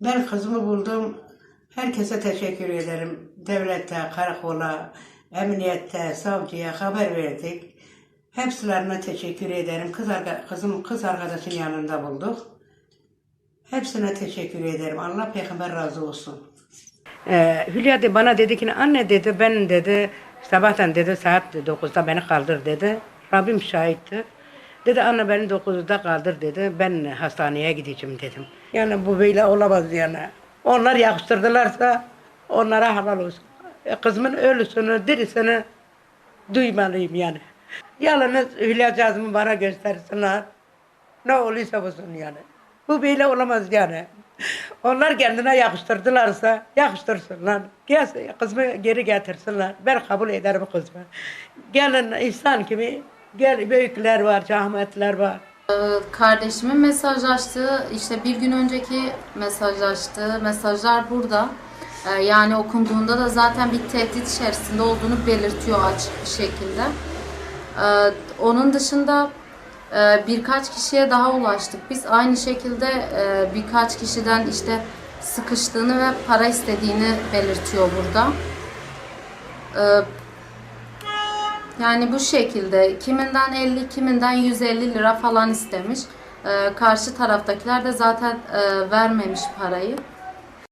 Ben kızımı buldum. Herkese teşekkür ederim. Devlete, karakola, emniyette, savcıya haber verdik. Hepsilerine teşekkür ederim. Kız kızım kız arkadaşın yanında bulduk. Hepsine teşekkür ederim. Allah peygamber razı olsun. Ee, Hülya de bana dedi ki anne dedi ben dedi sabahtan dedi saat 9'da beni kaldır dedi. Rabbim şahitti. Dedi anne beni 9'da kaldır dedi. Ben hastaneye gideceğim dedim. Yani bu böyle olamaz yani. Onlar yakıştırdılarsa onlara halal olsun. E, kızımın ölüsünü, dirisini duymalıyım yani. Yalnız Hülya Cazım'ı bana göstersinler. Ne olursa olsun yani. Bu böyle olamaz yani. Onlar kendine yakıştırdılarsa yakıştırsınlar. Gelsin, kızımı geri getirsinler. Ben kabul ederim kızımı. Gelin insan gibi gel büyükler var, rahmetler var. Kardeşimin mesajlaştığı, işte bir gün önceki mesajlaştığı mesajlar burada. Ee, Yani okunduğunda da zaten bir tehdit içerisinde olduğunu belirtiyor açık bir şekilde. Ee, Onun dışında e, birkaç kişiye daha ulaştık. Biz aynı şekilde e, birkaç kişiden işte sıkıştığını ve para istediğini belirtiyor burada. Yani bu şekilde kiminden 50, kiminden 150 lira falan istemiş. Ee, karşı taraftakiler de zaten e, vermemiş parayı.